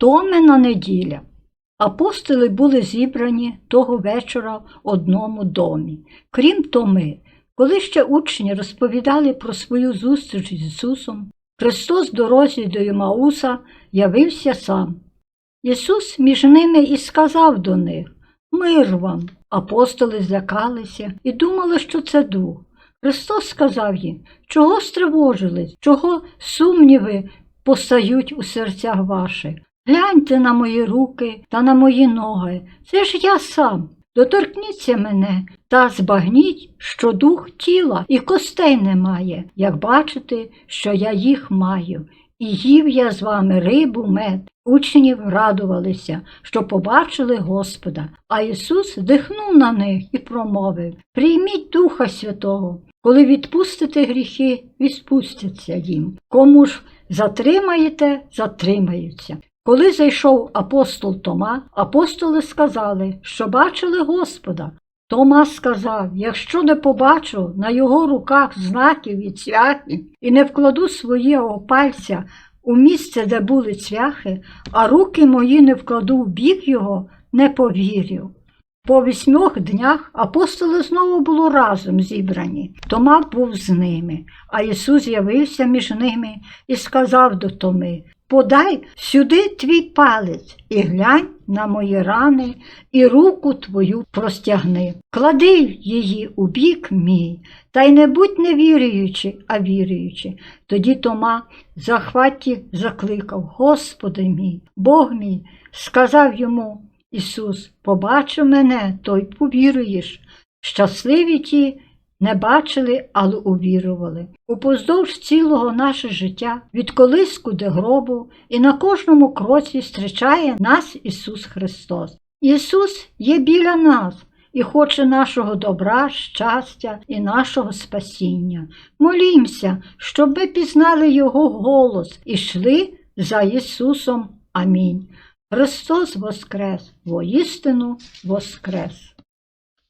Томина неділя. Апостоли були зібрані того вечора в одному домі. Крім Томи, коли ще учні розповідали про свою зустріч з Ісусом, Христос дорозі до Ємауса явився сам. Ісус між ними і сказав до них Мир вам. Апостоли злякалися і думали, що це дух. Христос сказав їм, чого стривожились, чого сумніви постають у серцях ваших. Гляньте на мої руки та на мої ноги. Це ж я сам. Доторкніться мене та збагніть, що дух тіла і костей немає, як бачите, що я їх маю. І їв я з вами рибу, мед. Учнів радувалися, що побачили Господа, а Ісус дихнув на них і промовив Прийміть Духа Святого, коли відпустите гріхи, відпустяться їм. Кому ж затримаєте, затримаються. Коли зайшов апостол Тома, апостоли сказали, що бачили Господа. Тома сказав: якщо не побачу на його руках знаків від цвяхи і не вкладу свого пальця у місце, де були цвяхи, а руки мої не вкладу в бік його, не повірю. По вісьмох днях апостоли знову були разом зібрані. Тома був з ними, а Ісус з'явився між ними і сказав до Томи: Подай сюди твій палець і глянь на мої рани, і руку твою простягни. Клади її у бік мій, та й не будь не віруючи, а віруючи. Тоді Тома захваті закликав: Господи мій, Бог мій, сказав йому Ісус, побачив мене, то й повіруєш. Щасливі ті, не бачили, але увірували. Упоздовж цілого наше життя, від колиску до гробу, і на кожному кроці зустрічає нас Ісус Христос. Ісус є біля нас і хоче нашого добра, щастя і нашого спасіння. Молімося, щоб ми пізнали Його голос і йшли за Ісусом. Амінь. Христос Воскрес, воістину Воскрес!